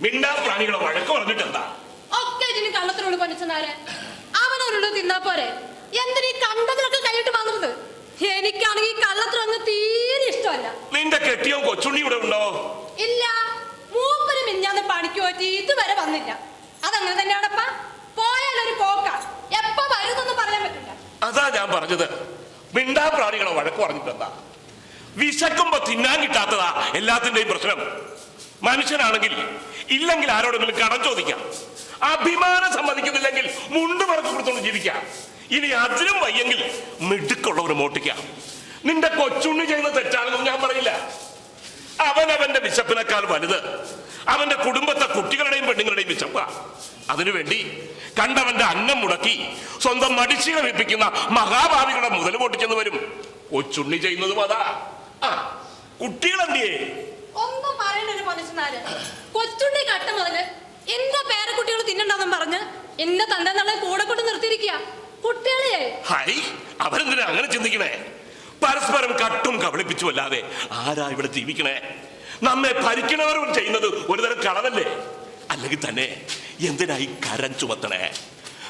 മിണ്ടാ പ്രാണികളെ വഴക്ക് പറഞ്ഞിട്ട് എന്താ? ഒക്കെ ഇതിന് കള്ളത്തിനോട് പനിച്ചനാരെ അവനൊരുള്ളു തിന്നാ പോരെ. എന്തിനീ കണ്ടതിനൊക്കെ കൈയിട്ട് വന്നത് എനിക്കാണെങ്കിൽ കള്ളത്തിനൊന്നും തീരെ ഇഷ്ടമല്ല. നിന്റെ കെട്ടിയോ കൊച്ചുണ്ണി ഇവിടെ ഉണ്ടോ? ഇല്ല. മൂപ്പര് മിഞ്ഞാന്ന് പണിക്ക് പോയിട്ട് ഇതുവരെ വന്നില്ല. അതങ്ങനെ തന്നെയാണപ്പ. പോയാലൊരു പോക്ക. എപ്പോ വരുന്നൊന്നും പറയാൻ പറ്റില്ല. അതാ ഞാൻ പറഞ്ഞത്. മിണ്ടാ പ്രാണികളെ വഴക്ക് പറഞ്ഞിട്ടെന്താ വിശക്കുമ്പോ തിന്നാൻ കിട്ടാത്തതാ എല്ലാത്തിന്റെയും പ്രശ്നം. മനുഷ്യനാണെങ്കിൽ ഇല്ലെങ്കിൽ ആരോടെങ്കിലും കടം ചോദിക്കാം. അഭിമാനം സമ്മതിക്കുന്നില്ലെങ്കിൽ മുണ്ട് മറച്ചു കൊടുത്തോണ്ട് ജീവിക്കാം. ഇനി അതിലും വയ്യെങ്കിൽ മിടുക്കുള്ളവർ മോട്ടിക്കാം നിന്റെ കൊച്ചുണ്ണി ചെയ്യുന്ന തെറ്റാണെന്നും ഞാൻ പറയില്ല. അവൻ അവന്റെ വിശപ്പിനേക്കാൾ വലുത്. അവന്റെ കുടുംബത്തെ കുട്ടികളുടെയും പെണ്ണുങ്ങളുടെയും വിശപ്പ. അതിനുവേണ്ടി കണ്ടവന്റെ അന്നം മുടക്കി സ്വന്തം മടിച്ചുകൾ വിപ്പിക്കുന്ന മഹാഭാവികളുടെ മുതൽ പൊട്ടിച്ചെന്ന് വരും. കൊച്ചുണ്ണി ചെയ്യുന്നതും അതാ. ആ കുട്ടികളെന്തിയേ? മനുഷ്യനാര് കൊച്ചുണ്ണി കട്ട മുതൽ എന്റെ പേരക്കുട്ടികൾ തിന്നണ്ടെന്നും പറഞ്ഞ് എന്റെ തന്റെ നാളെ കൂടെ കൊണ്ട് നിർത്തിയിരിക്കുക കുട്ടികളെ. ഹൈ അവരെന്തിനാ അങ്ങനെ ചിന്തിക്കണേ? പരസ്പരം കട്ടും കബളിപ്പിച്ചു അല്ലാതെ ആരാ ഇവിടെ ജീവിക്കണേ? നമ്മെ ഭരിക്കണവരും ചെയ്യുന്നത് ഒരുതരം കളവല്ലേ അല്ലെങ്കിൽ തന്നെ എന്തിനായി കരം ചുമത്തണേ?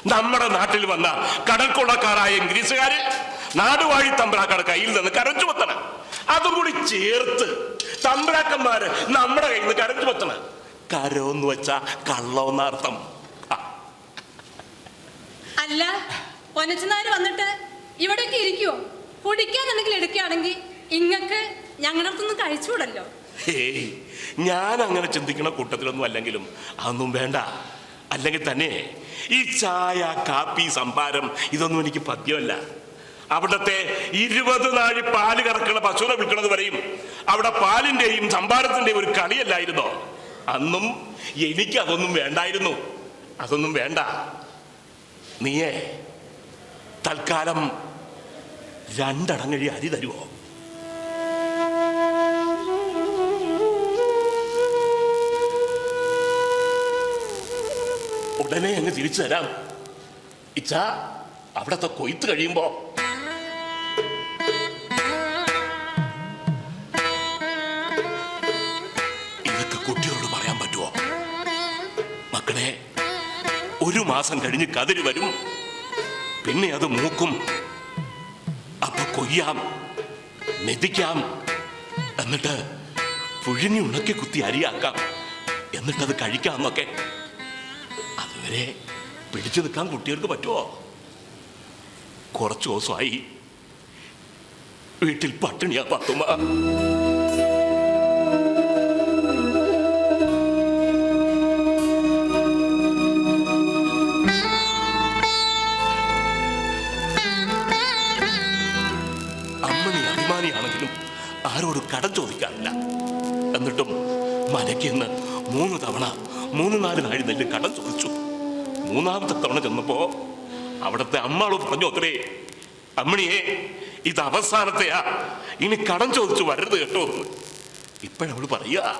നമ്മുടെ നാട്ടിൽ വന്ന കടൽക്കൊള്ളക്കാരായ ഇംഗ്ലീഷുകാര് നാടുവാഴി തമ്പ്രാക്കാരുടെ കയ്യിൽ നിന്ന് കരം ചുമത്തണം. അതും കൂടി ചേർത്ത് തമ്പ്രാക്കന്മാര് നമ്മുടെ കയ്യിൽ നിന്ന് കരം കരോ കരോന്ന് വെച്ചാ കള്ളോന്ന അർത്ഥം. അല്ല ഒനച്ചനാര് വന്നിട്ട് ഇവിടേക്ക് ഇരിക്കുവോ? കുടിക്കാൻ എന്തെങ്കിലും എടുക്കുകയാണെങ്കിൽ ഇങ്ങക്ക് ഞങ്ങളുടെ അടുത്തൊന്നും കഴിച്ചുകൂടല്ലോ. ഏയ് ഞാൻ അങ്ങനെ ചിന്തിക്കുന്ന കൂട്ടത്തിലൊന്നും അല്ലെങ്കിലും അതൊന്നും വേണ്ട. അല്ലെങ്കിൽ തന്നെ ഈ ചായ കാപ്പി സംഭാരം ഇതൊന്നും എനിക്ക് പദ്യമല്ല. അവിടത്തെ ഇരുപത് നാഴി പാൽ കറക്കുന്ന പശുവിനെ വിൽക്കുന്നത് വരെയും അവിടെ പാലിന്റെയും സംഭാരത്തിന്റെയും ഒരു കളിയല്ലായിരുന്നോ അന്നും എനിക്ക് അതൊന്നും വേണ്ടായിരുന്നു. അതൊന്നും വേണ്ട. നീയെ തൽക്കാലം രണ്ടടങ്ങഴി അരി തരുവോ? ഉടനെ അങ്ങ് തിരിച്ചു തരാം. ഇച്ച അവിടത്തെ കൊയ്ത്ത് കഴിയുമ്പോ മക്കളെ ഒരു മാസം കഴിഞ്ഞ് കതിര് വരും. പിന്നെ അത് മൂക്കും. അപ്പൊ കൊയ്യാം മെതിക്കാം. എന്നിട്ട് പുഴുങ്ങി ഉണക്കി കുത്തി അരിയാക്കാം. എന്നിട്ടത് കഴിക്കാമെന്നൊക്കെ. അതുവരെ പിടിച്ചു നിൽക്കാൻ കുട്ടികൾക്ക് പറ്റുമോ കുറച്ചു ദിവസമായി വീട്ടിൽ പട്ടിണിയാ പത്തുമ്മ. കടം ചോദിക്കാറില്ല. എന്നിട്ടും മലയ്ക്ക് മൂന്ന് തവണ മൂന്ന് നാല് നാഴി നെല്ല് കടം ചോദിച്ചു. മൂന്നാമത്തെ തവണ ചെന്നപ്പോ അവിടുത്തെ അമ്മാൾ പറഞ്ഞു അത്രേ അമ്മണിയെ ഇത് അവസാനത്തെയാ. ഇനി കടം ചോദിച്ചു വരരുത് കേട്ടോ ഇപ്പോഴവൾ പറയുക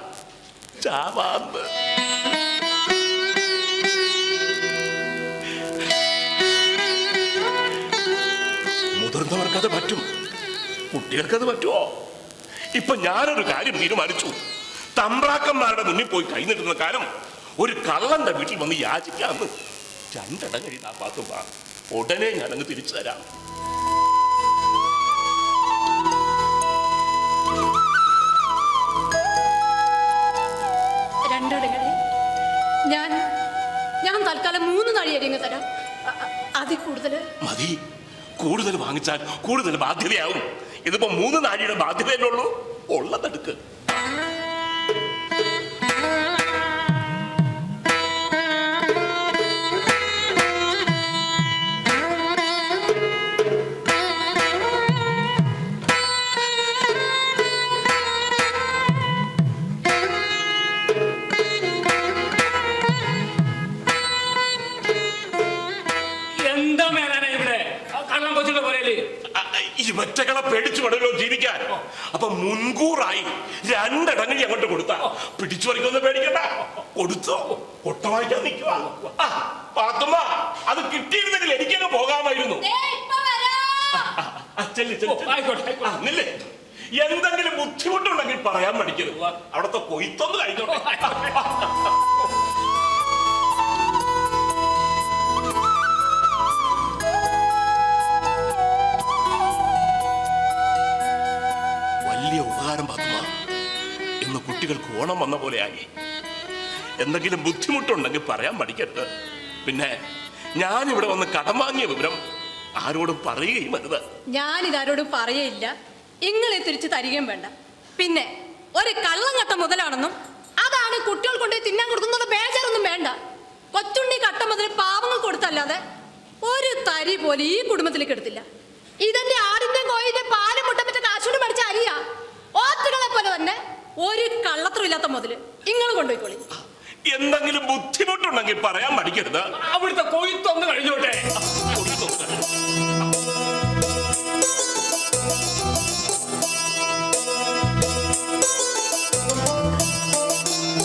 ചാവാന്ന്. മുതിർന്നവർക്കത് പറ്റും. കുട്ടികൾക്കത് പറ്റുമോ ഇപ്പൊ ഞാനൊരു കാര്യം തീരുമാനിച്ചു. തമ്പ്രാക്കന്മാരുടെ മുന്നിൽ പോയി കഴിഞ്ഞിരുന്ന കാലം ഒരു കള്ളന്റെ വീട്ടിൽ വന്ന് യാചിക്കാന്ന് രണ്ടിടം കഴിയുന്ന പാത്തുമ്പ ഉടനെ ഞാനങ്ങ് തിരിച്ചു തരാം. രണ്ടിടങ്ങളിൽ ഞാൻ ഞാൻ തൽക്കാലം മൂന്ന് നാഴി അരിങ്ങ് തരാം അതിൽ കൂടുതൽ മതി. കൂടുതൽ വാങ്ങിച്ചാൽ കൂടുതൽ ബാധ്യതയാവും. ഇതിപ്പോ മൂന്ന് നാഴിയുടെ ബാധ്യതയല്ലേ ഉള്ളൂ? ഉള്ളതെടുക്ക് ഇവറ്റകളെ പേടിച്ചു വേണമല്ലോ ജീവിക്കാൻ? അപ്പൊ മുൻകൂറായി രണ്ടടങ്ങി അങ്ങോട്ട് കൊടുത്ത. പിടിച്ചു പറിക്കൊന്നും പേടിക്കണ്ട. കൊടുത്തോ. കൊട്ട വായിക്കാൻ നിൽക്കുക പാത്തുമ്മ അത് കിട്ടിയിരുന്നെങ്കിൽ എനിക്കങ്ങ് പോകാമായിരുന്നു. ആയിക്കോട്ടെ. എന്തെങ്കിലും ബുദ്ധിമുട്ടുണ്ടെങ്കിൽ പറയാൻ പഠിക്കരുത് അവിടത്തെ കൊയ്ത്തൊന്ന് കഴിഞ്ഞോട്ടെ ഓണം വന്ന പോലെയായി. എന്തെങ്കിലും ബുദ്ധിമുട്ടുണ്ടെങ്കിൽ പറയാൻ പഠിക്കരുത് പിന്നെ ഞാൻ ഇവിടെ വന്ന് കടം വാങ്ങിയ വിവരം ആരോടും പറയുകയും അരുത്. ഞാൻ ഇതാരോടും പറയയില്ല. ഇങ്ങളെ തിരിച്ചു തരികയും വേണ്ട. പിന്നെ ഒരു കള്ളങ്ങട്ട മുതലാണെന്നും അതാണ് കുട്ടികൾ കൊണ്ട് തിന്നാൻ കൊടുക്കുന്ന ബേജാറൊന്നും വേണ്ട. കൊച്ചുണ്ണി കട്ട മുതൽ പാവങ്ങൾ കൊടുത്തല്ലാതെ ഒരു തരി പോലും ഈ കുടുംബത്തിലേക്ക് എടുത്തില്ല. ഇതെന്റെ ആടിന്റെ ഒരു കള്ളത്തരം ഇല്ലാത്ത മുതൽ നിങ്ങൾ കൊണ്ടുപോയിക്കോളി. എന്തെങ്കിലും ബുദ്ധിമുട്ടുണ്ടെങ്കിൽ പറയാൻ പഠിക്കരുത് അവിടുത്തെ കൊയ്ത്തൊന്ന് കഴിഞ്ഞോട്ടെ.